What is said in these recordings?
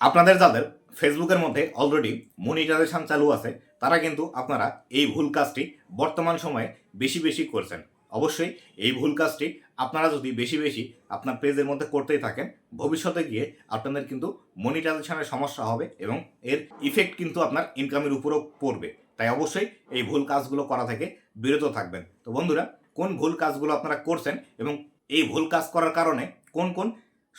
আপনাদের যাদের ফেসবুকের মধ্যে অলরেডি মনিটাইজেশন চালু আছে, তারা কিন্তু আপনারা এই ভুল কাজটি বর্তমান সময়ে বেশি বেশি করছেন। অবশ্যই এই ভুল কাজটি আপনারা যদি বেশি বেশি আপনার পেজের মধ্যে করতেই থাকেন, ভবিষ্যতে গিয়ে আপনাদের কিন্তু মনিটাইজেশনের সমস্যা হবে এবং এর ইফেক্ট কিন্তু আপনার ইনকামের উপরও পড়বে। তাই অবশ্যই এই ভুল কাজগুলো করা থেকে বিরত থাকবেন। তো বন্ধুরা, কোন ভুল কাজগুলো আপনারা করছেন এবং এই ভুল কাজ করার কারণে কোন কোন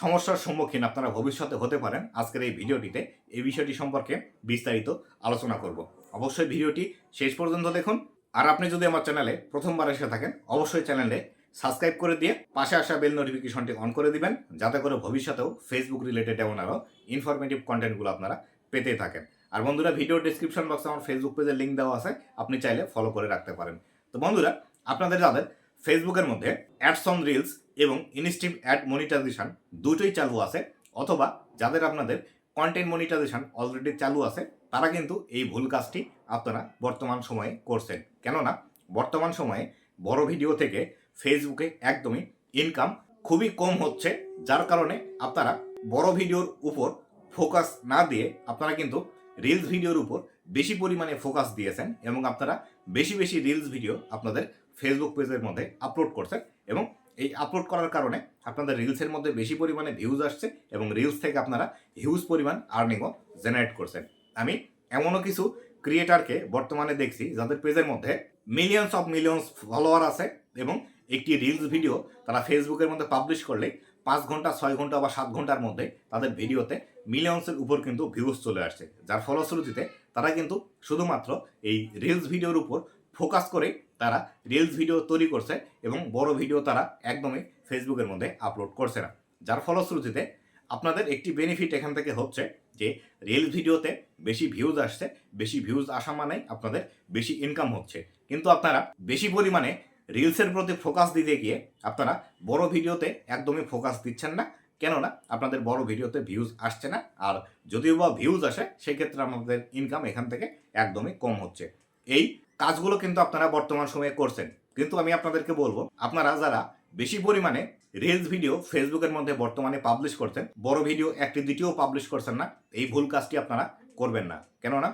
সমস্যার সম্মুখীন আপনারা ভবিষ্যতে হতে পারেন। আজকের এই ভিডিওটিতে এই বিষয়টি সম্পর্কে বিস্তারিত আলোচনা করব। অবশ্যই ভিডিওটি শেষ পর্যন্ত দেখুন। আর আপনি যদি আমার চ্যানেলে প্রথমবার এসে থাকেন, অবশ্যই চ্যানেলে সাবস্ক্রাইব করে দিয়ে পাশে আসা বেল নোটিফিকেশনটি অন করে দিবেন, যাতে করে ভবিষ্যতেও ফেসবুক রিলেটেড এমন আরও ইনফরমেটিভ কন্টেন্টগুলো আপনারা পেতে থাকেন। আর বন্ধুরা ভিডিও ডিসক্রিপশন বক্সে আমার ফেসবুক পেজের লিঙ্ক দেওয়া আছে, আপনি চাইলে ফলো করে রাখতে পারেন। তো বন্ধুরা, আপনাদের যাদের ফেসবুকের মধ্যে অ্যাডস অন রিলস এবং ইনস্টিভ অ্যাড মনিটাইজেশন দুটোই চালু আছে, অথবা যাদের আপনাদের কন্টেন্ট মনিটাইজেশন অলরেডি চালু আছে, তারা কিন্তু এই ভুল কাজটি আপনারা বর্তমান সময়ে করছেন। কেননা, বর্তমান সময়ে বড় ভিডিও থেকে ফেসবুকে একদমই ইনকাম খুবই কম হচ্ছে, যার কারণে আপনারা বড় ভিডিওর উপর ফোকাস না দিয়ে আপনারা কিন্তু রিলস ভিডিওর উপর বেশি পরিমাণে ফোকাস দিয়েছেন এবং আপনারা বেশি বেশি রিলস ভিডিও আপনাদের ফেসবুক পেজের মধ্যে আপলোড করছেন এবং এই আপলোড করার কারণে আপনাদের রিলসের মধ্যে বেশি পরিমাণে ভিউজ আসছে এবং রিলস থেকে আপনারা হিউজ পরিমাণ আর্নিংও জেনারেট করছেন। আমি এমনও কিছু ক্রিয়েটারকে বর্তমানে দেখছি যাদের পেজের মধ্যে মিলিয়নস অফ মিলিয়নস ফলোয়ার আছে এবং একটি রিলস ভিডিও তারা ফেসবুকের মধ্যে পাবলিশ করলে পাঁচ ঘণ্টা, ছয় ঘণ্টা বা সাত ঘণ্টার মধ্যে তাদের ভিডিওতে মিলিয়ন্সের উপর কিন্তু ভিউজ চলে আসছে। যার ফলশ্রুতিতে তারা কিন্তু শুধুমাত্র এই রিলস ভিডিওর উপর ফোকাস করে তারা রিলস ভিডিও তৈরি করছে এবং বড় ভিডিও তারা একদমই ফেসবুকের মধ্যে আপলোড করছে না। যার ফলশ্রুতিতে আপনাদের একটি বেনিফিট এখান থেকে হচ্ছে যে রিলস ভিডিওতে বেশি ভিউজ আসছে, বেশি ভিউজ আসা মানে আপনাদের বেশি ইনকাম হচ্ছে। কিন্তু আপনারা বেশি পরিমাণে রিলসের প্রতি ফোকাস দিতে গিয়ে আপনারা বড় ভিডিওতে একদমই ফোকাস দিচ্ছেন না। কেননা আপনাদের বড় ভিডিওতে ভিউজ আসছে না আর যদিও বা ভিউজ আসে, সেক্ষেত্রে আমাদের ইনকাম এখান থেকে একদমই কম হচ্ছে। এই কাজগুলো কিন্তু আপনারা বর্তমান সময়ে করছেন। কিন্তু আমি আপনাদেরকে বলব, আপনারা যারা বেশি পরিমাণে রিলস ভিডিও ফেসবুকের মধ্যে বর্তমানে পাবলিশ করছেন, বড় ভিডিও একটি দ্বিতীয় পাবলিশ করছেন না, এই ভুল কাজটি আপনারা করবেন না। কেননা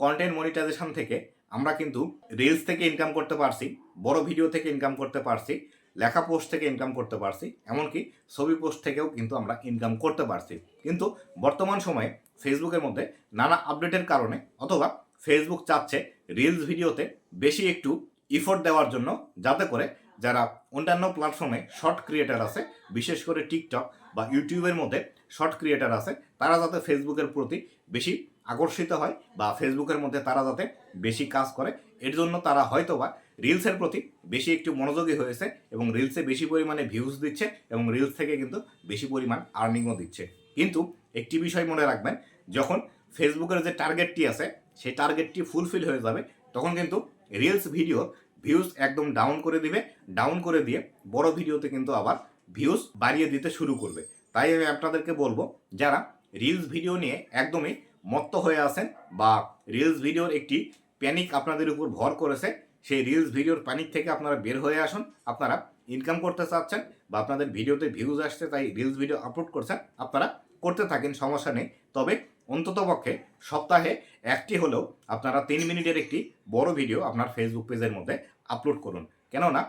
কন্টেন্ট মনিটাইজেশন থেকে আমরা কিন্তু রিলস থেকে ইনকাম করতে পারছি, বড় ভিডিও থেকে ইনকাম করতে পারছি, লেখা পোস্ট থেকে ইনকাম করতে পারছি, এমনকি ছবি পোস্ট থেকেও কিন্তু আমরা ইনকাম করতে পারছি। কিন্তু বর্তমান সময়ে ফেসবুকের মধ্যে নানা আপডেটের কারণে অথবা ফেসবুক চাচ্ছে রিলস ভিডিওতে বেশি একটু ইফোর্ট দেওয়ার জন্য যাতে করে যারা অন্যান্য প্ল্যাটফর্মে শর্ট ক্রিয়েটার আছে, বিশেষ করে টিকটক বা ইউটিউবের মধ্যে শর্ট ক্রিয়েটার আছে, তারা যাতে ফেসবুকের প্রতি বেশি আকর্ষিত হয় বা ফেসবুকের মধ্যে তারা যাতে বেশি কাজ করে, এর জন্য তারা হয়তো বা রিলসের প্রতি বেশি একটু মনোযোগী হয়েছে এবং রিলসে বেশি পরিমাণে ভিউজ দিচ্ছে এবং রিলস থেকে কিন্তু বেশি পরিমাণ আর্নিংও দিচ্ছে। কিন্তু একটি বিষয় মনে রাখবেন, যখন ফেসবুকের যে টার্গেটটি আছে সেই টার্গেটটি ফুলফিল হয়ে যাবে, তখন কিন্তু রিলস ভিডিও ভিউজ একদম ডাউন করে দিবে। ডাউন করে দিয়ে বড় ভিডিওতে কিন্তু আবার ভিউজ বাড়িয়ে দিতে শুরু করবে। তাই আমি আপনাদেরকে বলব, যারা রিলস ভিডিও নিয়ে একদমই মত্ত হয়ে আছেন বা রিলস ভিডিওর একটি প্যানিক আপনাদের উপর ভর করেছে, সেই রিলস ভিডিওর প্যানিক থেকে আপনারা বের হয়ে আসুন। আপনারা ইনকাম করতে চাচ্ছেন বা আপনাদের ভিডিওতে ভিউজ আসছে, তাই রিলস ভিডিও আপলোড করছেন, আপনারা করতে থাকেন, সমস্যা নেই। তবে অন্ততপক্ষে সপ্তাহে একটি হলেও আপনারা তিন মিনিটের একটি বড় ভিডিও আপনার ফেসবুক পেজের মধ্যে আপলোড করুন। কেননা,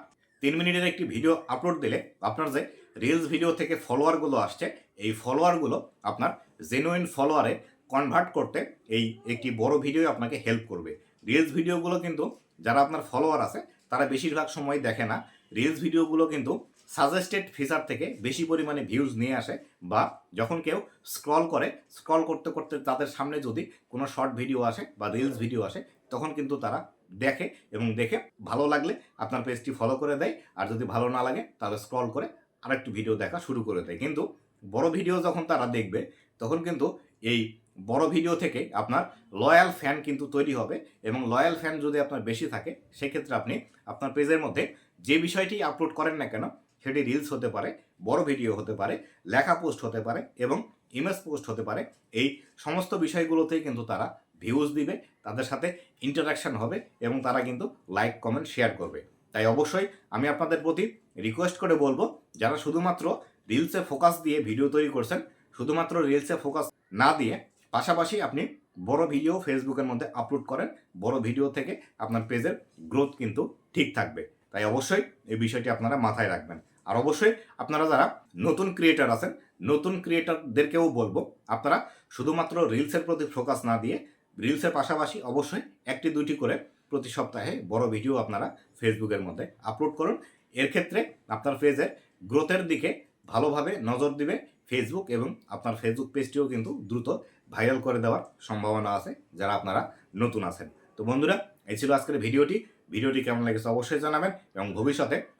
তিন মিনিটের একটি ভিডিও আপলোড দিলে আপনার যে রিলস ভিডিও থেকে ফলোয়ারগুলো আসছে, এই ফলোয়ারগুলো আপনার জেনুইন ফলোয়ারে কনভার্ট করতে এই একটি বড় ভিডিও আপনাকে হেল্প করবে। রিলস ভিডিওগুলো কিন্তু যারা আপনার ফলোয়ার আছে, তারা বেশিরভাগ সময় দেখে না। রিলস ভিডিওগুলো কিন্তু সাজেস্টেড ফিচার থেকে বেশি পরিমাণে ভিউজ নিয়ে আসে বা যখন কেউ স্ক্রল করে স্ক্রল করতে করতে তাদের সামনে যদি কোনো শর্ট ভিডিও আসে বা রিলস ভিডিও আসে, তখন কিন্তু তারা দেখে এবং দেখে ভালো লাগলে আপনার পেজটি ফলো করে দেয়। আর যদি ভালো না লাগে, তাহলে স্ক্রল করে আরেকটু ভিডিও দেখা শুরু করে দেয়। কিন্তু বড় ভিডিও যখন তারা দেখবে, তখন কিন্তু এই বড় ভিডিও থেকে আপনার লয়াল ফ্যান কিন্তু তৈরি হবে এবং লয়াল ফ্যান যদি আপনার বেশি থাকে, সেক্ষেত্রে আপনি আপনার পেজের মধ্যে যে বিষয়টি আপলোড করেন না কেন সেটি রিলস হতে পারে, বড় ভিডিও হতে পারে, লেখা পোস্ট হতে পারে এবং ইমেজ পোস্ট হতে পারে। এই সমস্ত বিষয়গুলোতেই কিন্তু তারা ভিউজ দিবে, তাদের সাথে ইন্টারাকশন হবে এবং তারা কিন্তু লাইক কমেন্ট শেয়ার করবে। তাই অবশ্যই আমি আপনাদের প্রতি রিকোয়েস্ট করে বলব, যারা শুধুমাত্র রিলসে ফোকাস দিয়ে ভিডিও তৈরি করছেন, শুধুমাত্র রিলসে ফোকাস না দিয়ে পাশাপাশি আপনি বড় ভিডিও ফেসবুকের মধ্যে আপলোড করেন, বড় ভিডিও থেকে আপনার পেজের গ্রোথ কিন্তু ঠিক থাকবে। তাই অবশ্যই এই বিষয়টি আপনারা মাথায় রাখবেন। আর অবশ্যই আপনারা যারা নতুন ক্রিয়েটার আছেন, নতুন ক্রিয়েটারদেরকেও বলব, আপনারা শুধুমাত্র রিলসের প্রতি ফোকাস না দিয়ে রিলসের পাশাপাশি অবশ্যই একটি দুইটি করে প্রতি সপ্তাহে বড় ভিডিও আপনারা ফেসবুকের মধ্যে আপলোড করুন। এর ক্ষেত্রে আপনার পেজের গ্রোথের দিকে ভালোভাবে নজর দিবে ফেসবুক এবং আপনার ফেসবুক পেজটিও কিন্তু দ্রুত ভাইরাল করে দেওয়ার সম্ভাবনা আছে যারা আপনারা নতুন আছেন। তো বন্ধুরা, এই ছিল আজকের ভিডিওটি ভিডিওটি কেমন লেগেছে অবশ্যই জানাবেন এবং ভবিষ্যতে